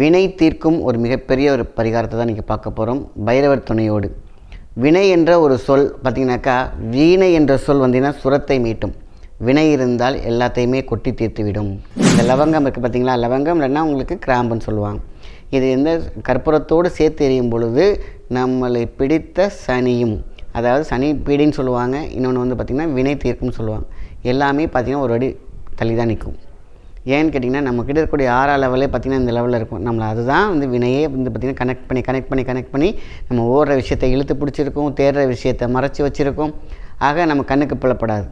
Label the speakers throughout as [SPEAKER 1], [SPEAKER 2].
[SPEAKER 1] வினை தீர்க்கும் ஒரு மிகப்பெரிய ஒரு பரிகாரத்தை தான் நீங்கள் பார்க்க போகிறோம் பைரவர் துணையோடு. வினை என்ற ஒரு சொல் பார்த்தீங்கன்னாக்கா வீணை என்ற சொல் வந்தீங்கன்னா சுரத்தை மீட்டும். வினை இருந்தால் எல்லாத்தையுமே கொட்டி தீர்த்துவிடும். இந்த லவங்கம் இருக்குது பார்த்தீங்களா? லவங்கம் இல்லைன்னா உங்களுக்கு கிராம்புன்னு சொல்லுவாங்க. இது எந்த கற்பூரத்தோடு சேர்த்து எறியும் பொழுது நம்மளை பிடித்த சனியும் அதாவது சனி பீடின்னு சொல்லுவாங்க. இன்னொன்று வந்து பார்த்திங்கன்னா வினை தீர்க்கும்னு சொல்லுவாங்க. எல்லாமே பார்த்திங்கன்னா ஒரு அடி தள்ளி தான் நிற்கும். ஏன்னு கேட்டிங்கன்னா நம்ம கிட்ட இருக்கக்கூடிய ஆறா லெவலே பார்த்திங்கன்னா இந்த லெவலில் இருக்கும். நம்மளை அதுதான் வந்து வினையே வந்து பார்த்திங்கன்னா கனெக்ட் பண்ணி கனெக்ட் பண்ணி கனெக்ட் பண்ணி நம்ம ஓடுற விஷயத்தை இழுத்து பிடிச்சிருக்கோம் தேடுற விஷயத்தை மறைச்சி வச்சுருக்கோம். ஆக நம்ம கண்ணுக்கு புலப்படாது.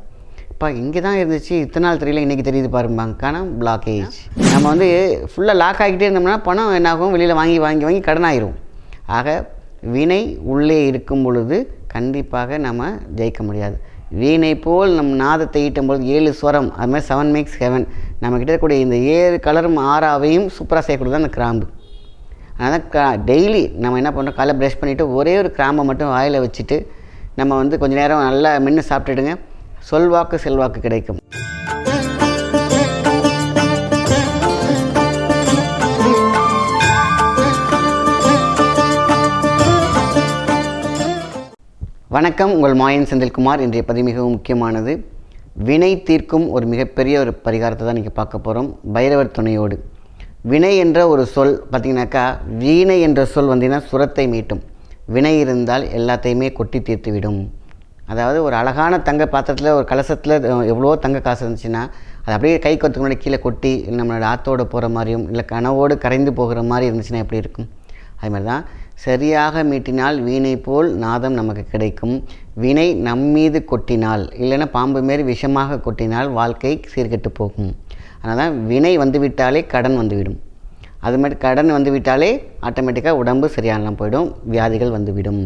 [SPEAKER 1] இப்போ இங்கே தான் இருந்துச்சு. இத்தனை நாள் தெரியல இன்றைக்கி தெரியுது பாரும்பாங்க காரணம் பிளாக்கேஜ் நம்ம வந்து ஃபுல்லாக லாக் ஆகிட்டே இருந்தோம்னா பணம் என்னாகும்? வெளியில் வாங்கி வாங்கி வாங்கி கடன் ஆயிரும் ஆக வினை உள்ளே இருக்கும் பொழுது கண்டிப்பாக நம்ம ஜெயிக்க முடியாது. வீணை போல் நம் நாதத்தை ஈட்டும் பொழுது ஏழு ஸ்வரம். அது மாதிரி செவன் மேக்ஸ் ஹெவன் நம்மக்கிட்ட இருக்கக்கூடிய இந்த ஏழு கலரும் ஆறாவையும் சூப்பராக செய்யக்கூடியது அந்த கிராம்பு. அதனால் க டெய்லி நம்ம என்ன பண்ணுறோம் காலை ப்ரஷ் பண்ணிவிட்டு ஒரே ஒரு கிராம்பை மட்டும் வாயில் வச்சுட்டு நம்ம வந்து கொஞ்ச நேரம் நல்லா மென்று சாப்பிட்டுடுங்க. சொல்வாக்கு செல்வாக்கு கிடைக்கும். வணக்கம். உங்கள் மாயன் செந்தில்குமார். இன்றைய பதிவு மிகவும் முக்கியமானது. வினை தீர்க்கும் ஒரு மிகப்பெரிய ஒரு பரிகாரத்தை தான் நீங்கள் பார்க்க போகிறோம் பைரவர் துணையோடு. வினை என்ற ஒரு சொல் பார்த்திங்கனாக்கா வீணை என்ற சொல் வந்தீங்கன்னா சுரத்தை மீட்டும். வினை இருந்தால் எல்லாத்தையுமே கொட்டி தீர்த்துவிடும். அதாவது ஒரு அழகான தங்க பாத்திரத்தில் ஒரு கலசத்தில் எவ்வளோ தங்க காசு இருந்துச்சுன்னா அது அப்படியே கை கொத்துக்கு முன்னாடி கீழே கொட்டி நம்மளோட ஆத்தோடு போகிற மாதிரியும் இல்லை கனவோடு கரைந்து போகிற மாதிரி இருந்துச்சுன்னா எப்படி இருக்கும்? அது மாதிரி தான் சரியாக மீட்டினால் வீணை போல் நாதம் நமக்கு கிடைக்கும். வினை நம்மீது கொட்டினால் இல்லைன்னா பாம்பு மாரி விஷமாக கொட்டினால் வாழ்க்கை சீர்கெட்டு போகும். அதனால் தான் வினை வந்துவிட்டாலே கடன் வந்துவிடும். அது மாதிரி கடன் வந்துவிட்டாலே ஆட்டோமேட்டிக்காக உடம்பு சரியானலாம் போயிடும் வியாதிகள் வந்துவிடும்.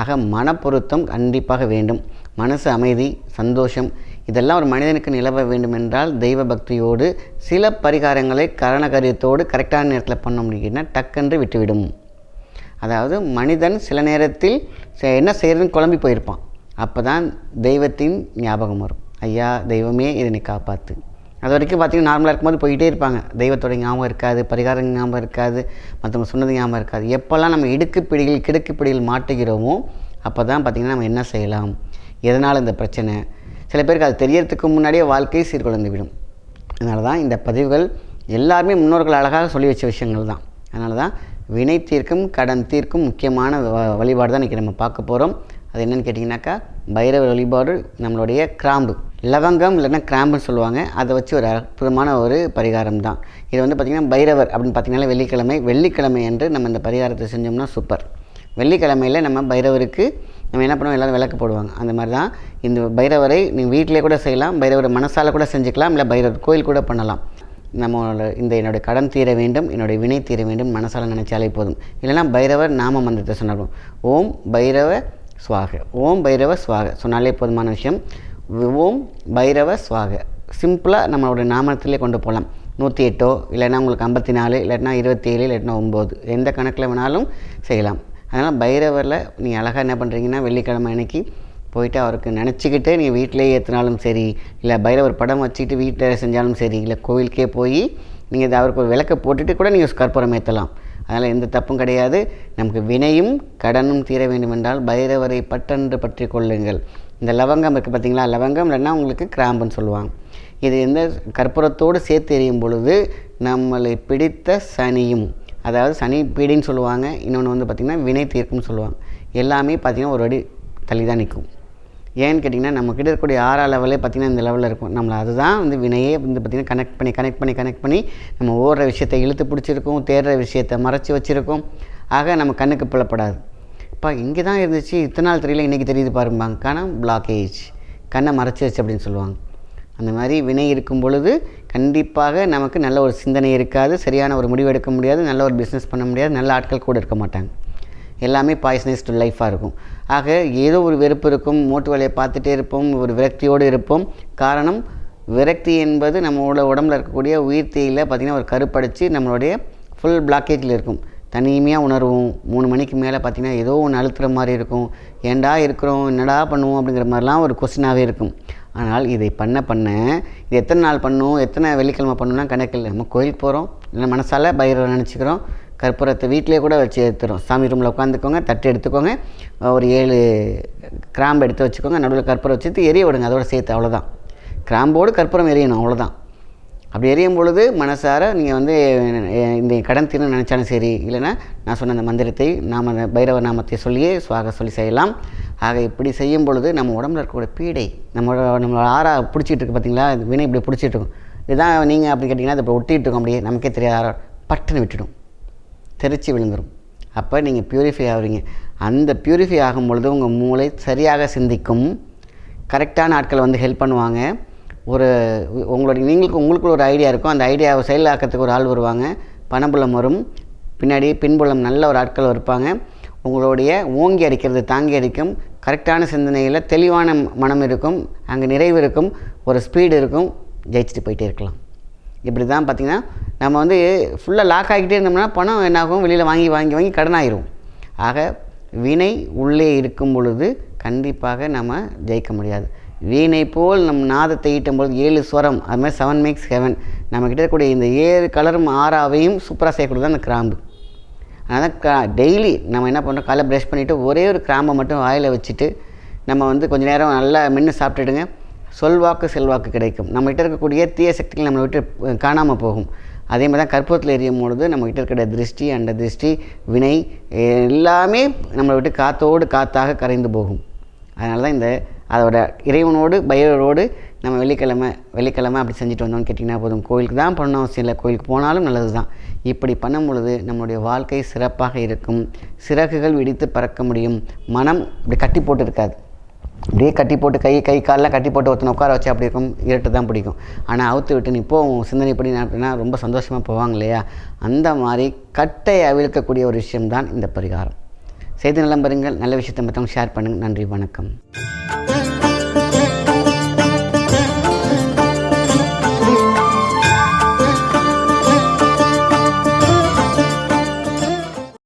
[SPEAKER 1] ஆக மனப்பொருத்தம் கண்டிப்பாக வேண்டும். மனசு அமைதி சந்தோஷம் இதெல்லாம் ஒரு மனிதனுக்கு நிலவ வேண்டும் என்றால் தெய்வ பக்தியோடு சில பரிகாரங்களை கரணகரியத்தோடு கரெக்டான நேரத்தில் பண்ண முடியும்னா டக்கென்று விட்டுவிடும். அதாவது மனிதன் சில நேரத்தில் என்ன செய்கிறதுன்னு குழம்பி போயிருப்பான். அப்போ தான் தெய்வத்தின் ஞாபகம் வரும். ஐயா தெய்வமே இதனை காப்பாற்று அது வரைக்கும் பார்த்தீங்கன்னா நார்மலாக இருக்கும்போது போயிட்டே இருப்பாங்க. தெய்வத்தோட ஞாபகம் இருக்காது பரிகாரம் ஞாபகம் இருக்காது மற்றவங்க சொன்னது ஞாபகம் இருக்காது. எப்போல்லாம் நம்ம இடுக்கு பிடியில் கிடுக்கு பிடியில் மாட்டுகிறோமோ அப்போ தான் பார்த்திங்கன்னா நம்ம என்ன செய்யலாம்? எதனால் இந்த பிரச்சனை? சில பேருக்கு அது தெரியறதுக்கு முன்னாடியே வாழ்க்கை சீர்குலைந்து விடும். அதனால தான் இந்த பதிவுகள் எல்லாருமே முன்னோர்கள் அழகாக சொல்லி வச்ச விஷயங்கள் தான். அதனால தான் வினை தீர்க்கும் கடன் தீர்க்கும் முக்கியமான வ- வழிபாடு தான் இன்றைக்கி நம்ம பார்க்க போகிறோம் அது என்னென்னு கேட்டிங்கனாக்கா பைரவ வழிபாடு நம்மளுடைய கிராம்பு. லவங்கம் இல்லைன்னா கிராம்புன்னு சொல்லுவாங்க. அதை வச்சு ஒரு அற்புதமான ஒரு பரிகாரம் தான் இது வந்து பார்த்திங்கன்னா பைரவர் அப்படின்னு பார்த்திங்கன்னா வெள்ளிக்கிழமை. வெள்ளிக்கிழமை என்று நம்ம இந்த பரிகாரத்தை செஞ்சோம்னா சூப்பர். வெள்ளிக்கிழமையில் நம்ம பைரவருக்கு நம்ம என்ன பண்ணுவோம்? எல்லோரும் விளக்கு போடுவாங்க. அந்த மாதிரி தான் இந்த பைரவரை நீங்கள் வீட்டிலே கூட செய்யலாம். பைரவரை மனசால கூட செஞ்சுக்கலாம். இல்லை பைரவர் கோயில் கூட பண்ணலாம். நம்மளோட இந்த என்னுடைய கடன் தீர வேண்டும் என்னுடைய வினை தீர வேண்டும் மனசால நினைச்சாலே போதும். இல்லைன்னா பைரவர் நாம மந்திரத்தை சொன்னாலும் ஓம் பைரவ சுவாக ஓம் பைரவ சுவாக. சொன்னாலே போதுமான விஷயம். ஓம் பைரவ சுவாக. சிம்பிளாக நம்மளோட நாமத்திலே கொண்டு போகலாம் நூற்றி எட்டோ இல்லைன்னா உங்களுக்கு ஐம்பத்தி நாலு இல்லைன்னா இருபத்தி ஏழு இல்லைன்னா ஒம்பது. எந்த கணக்கில் வேணாலும் செய்யலாம். அதனால் பைரவரில் நீங்கள் அழகாக என்ன பண்ணுறீங்கன்னா வெள்ளிக்கிழமை அன்னைக்கு போயிட்டு அவருக்கு நினச்சிக்கிட்டு நீங்கள் வீட்டிலே ஏற்றினாலும் சரி இல்லை பைரவர் படம் வச்சுட்டு வீட்டில் செஞ்சாலும் சரி இல்லை கோவிலுக்கே போய் நீங்கள் இதை அவருக்கு ஒரு விளக்கை போட்டுட்டு கூட நீங்கள் கற்பூரம் ஏற்றலாம் அதனால் எந்த தப்பும் கிடையாது. நமக்கு வினையும் கடனும் தீர வேண்டுமென்றால் பைரவரை பட்டென்று பற்றி கொள்ளுங்கள். இந்த லவங்கம் இருக்குது பார்த்தீங்களா லவங்கம் இல்லைன்னா உங்களுக்கு கிராம்புன்னு சொல்லுவாங்க. இது எந்த கற்பூரத்தோடு சேர்த்து எறியும் பொழுது நம்மளை பிடித்த சனியும் அதாவது சனி பீடின்னு சொல்லுவாங்க. இன்னொன்று வந்து பார்த்திங்கன்னா வினை தீர்க்கும்னு சொல்லுவாங்க. எல்லாமே பார்த்திங்கன்னா ஒரு அடி தள்ளி தான் நிற்கும். ஏன்னு கேட்டிங்கன்னா நம்ம கிட்ட இருக்கக்கூடிய ஆறா லெவலே பார்த்திங்கன்னா இந்த லெவலில் இருக்கும். நம்மளை அதுதான் வந்து வினையே வந்து பார்த்திங்கன்னா கனெக்ட் பண்ணி கனெக்ட் பண்ணி கனெக்ட் பண்ணி நம்ம ஓடுற விஷயத்தை இழுத்து பிடிச்சிருக்கோம் தேடுற விஷயத்தை மறைச்சி வச்சுருக்கோம். ஆக நம்ம கண்ணுக்கு புலப்படாது. இப்போ இங்கே தான் இருந்துச்சு. இத்தனை நாள் தெரியல இன்றைக்கி தெரியுது பாரும்பாங்க. காரணம் பிளாக்கேஜ் கண்ணை மறைச்சிருச்சு அப்படின்னு சொல்லுவாங்க. அந்த மாதிரி வினை இருக்கும் பொழுது கண்டிப்பாக நமக்கு நல்ல ஒரு சிந்தனை இருக்காது. சரியான ஒரு முடிவு எடுக்க முடியாது. நல்ல ஒரு பிஸ்னஸ் பண்ண முடியாது. நல்ல ஆட்கள் கூட இருக்க மாட்டாங்க. எல்லாமே பாய்சனைஸ்டு லைஃபாக இருக்கும். ஆக ஏதோ ஒரு வெறுப்பு இருக்கும் மூட்டு வேலையை பார்த்துட்டே இருப்போம் ஒரு விரக்தியோடு இருப்போம். காரணம் விரக்தி என்பது நம்மளோட உடம்புல இருக்கக்கூடிய உயிர் தீயில் பார்த்திங்கன்னா ஒரு கருப்படைச்சி நம்மளுடைய ஃபுல் பிளாக்கேஜில் இருக்கும். தனிமையாக உணர்வோம். மூணு மணிக்கு மேலே பார்த்திங்கன்னா ஏதோ ஒன்று அழுத்துற மாதிரி இருக்கும். ஏன்டா இருக்கிறோம்? என்னடா பண்ணுவோம்? அப்படிங்கிற மாதிரிலாம் ஒரு கொஸ்டினாகவே இருக்கும். ஆனால் இதை பண்ண பண்ண இது எத்தனை நாள் பண்ணும்? எத்தனை வெள்ளிக்கிழமை பண்ணணும்னா கணக்கில் நம்ம கோயிலுக்கு போகிறோம் இல்லை மனசால் பயிர நினச்சிக்கிறோம். கற்பூரத்தை வீட்டிலே கூட வச்சு ஏற்றுறோம் சாமி ரூமில் உட்காந்துக்கோங்க தட்டு எடுத்துக்கோங்க ஒரு ஏழு கிராம்பு எடுத்து வச்சுக்கோங்க நடுவில் கற்பூரம் வச்சுட்டு எரிய விடுங்க அதோட சேர்த்து அவ்வளோதான் கிராம்போடு கற்பூரம் எரியணும் அவ்வளோதான் அப்படி எரியும் பொழுது மனசார நீங்கள் வந்து இந்த கடன் தீர்ந்து நினச்சாலும் சரி இல்லைன்னா நான் சொன்ன அந்த மந்திரத்தை நாம பைரவ நாமத்தை சொல்லியே சுவாக சொல்லி செய்யலாம். ஆக இப்படி செய்யும் பொழுது நம்ம உடம்புல இருக்கக்கூடிய பீடை நம்மளோட நம்மளோட ஆறா பிடிச்சிட்டு இருக்கு பார்த்தீங்களா வினை இப்படி பிடிச்சிட்டு இருக்கும். இதுதான் நீங்கள் அப்படி கேட்டிங்கன்னா அது இப்போ ஒட்டிகிட்டு இருக்கும் அப்படியே நமக்கே தெரியாத ஆறா பட்டுன்னு விட்டுடும். தெரிச்சு விழுந்துடும் அப்போ நீங்கள் பியூரிஃபை ஆகுறீங்க. அந்த பியூரிஃபை ஆகும் பொழுது உங்கள் மூளை சரியாக சிந்திக்கும். கரெக்டான ஆட்கள் வந்து ஹெல்ப் பண்ணுவாங்க. ஒரு உங்களுடைய நீங்களுக்கு உங்களுக்குள்ள ஒரு ஐடியா இருக்கும். அந்த ஐடியாவை செயலாக்கிறதுக்கு ஒரு ஆள் வருவாங்க. பணபுலம் வரும். பின்னாடி பின்புலம் நல்ல ஒரு ஆட்கள் இருப்பாங்க. உங்களுடைய ஓங்கி அடிக்கிறது தாங்கி அடிக்கும். கரெக்டான சிந்தனையில் தெளிவான மனம் இருக்கும். அங்கே நிறைவு இருக்கும். ஒரு ஸ்பீடு இருக்கும். ஜெயிச்சுட்டு போயிட்டே இருக்கலாம். இப்படி தான் பார்த்திங்கன்னா நம்ம வந்து ஃபுல்லாக லாக் ஆகிக்கிட்டே இருந்தோம்னா பணம் என்னாகும்? வெளியில் வாங்கி வாங்கி வாங்கி கடனாயிரும். ஆக வினை உள்ளே இருக்கும் பொழுது கண்டிப்பாக நம்ம ஜெயிக்க முடியாது. வீணை போல் நம் நாதத்தை ஈட்டும் பொழுது ஏழு ஸ்வரம் அது மாதிரி செவன் மேக்ஸ் ஹெவன் நம்மக்கிட்ட இருக்கக்கூடிய இந்த ஏழு கலரும் ஆறாவையும் சூப்பராக செய்யக்கூடியது அந்த கிராம்பு. அதனால் க டெய்லி நம்ம என்ன பண்ணுறோம்? காலை ப்ரஷ் பண்ணிவிட்டு ஒரே ஒரு கிராம்பை மட்டும் வாயில் வச்சுட்டு நம்ம வந்து கொஞ்ச நேரம் நல்லா மென்று சாப்பிட்டுடுங்க. சொல்வாக்கு செல்வாக்கு கிடைக்கும். நம்மகிட்ட இருக்கக்கூடிய தீய சக்திகள் நம்மளை விட்டு காணாமல் போகும். அதே மாதிரி தான் கற்பூரத்தில் எரியும் பொழுது நம்மகிட்ட இருக்கிற திருஷ்டி அண்ட திருஷ்டி வினை எல்லாமே நம்மளை விட்டு காத்தோடு காத்தாக கரைந்து போகும். அதனால தான் இந்த அதோட இறைவனோடு பைரவரோடு நம்ம வெள்ளிக்கிழமை வெள்ளிக்கிழமை அப்படி செஞ்சுட்டு வந்தோம்னு கேட்டிங்கன்னா போதும். கோயிலுக்கு தான் பண்ணணும் அவசியம் இல்லை. கோயிலுக்கு போனாலும் நல்லது தான். இப்படி பண்ணும் பொழுது நம்மளுடைய வாழ்க்கை சிறப்பாக இருக்கும். சிறகுகள் விடித்து பறக்க முடியும். மனம் இப்படி கட்டி போட்டு இருக்காது அப்படியே கட்டி போட்டு கை கை காலெலாம் கட்டி போட்டு ஒருத்தனை உட்கார வச்சு அப்படி இருக்கும் இருட்டு தான் பிடிக்கும். ஆனால் அவுத்து விட்டு நீ போ சிந்தனை சிந்தனைப்படி அப்படின்னா ரொம்ப சந்தோஷமாக போவாங்க இல்லையா? அந்த மாதிரி கட்டை அவிழ்க்கக்கூடிய ஒரு விஷயம்தான் இந்த பரிகாரம். செய்தி நலம் நல்ல விஷயத்தை மற்றவங்க ஷேர் பண்ணுங்கள் நன்றி வணக்கம்.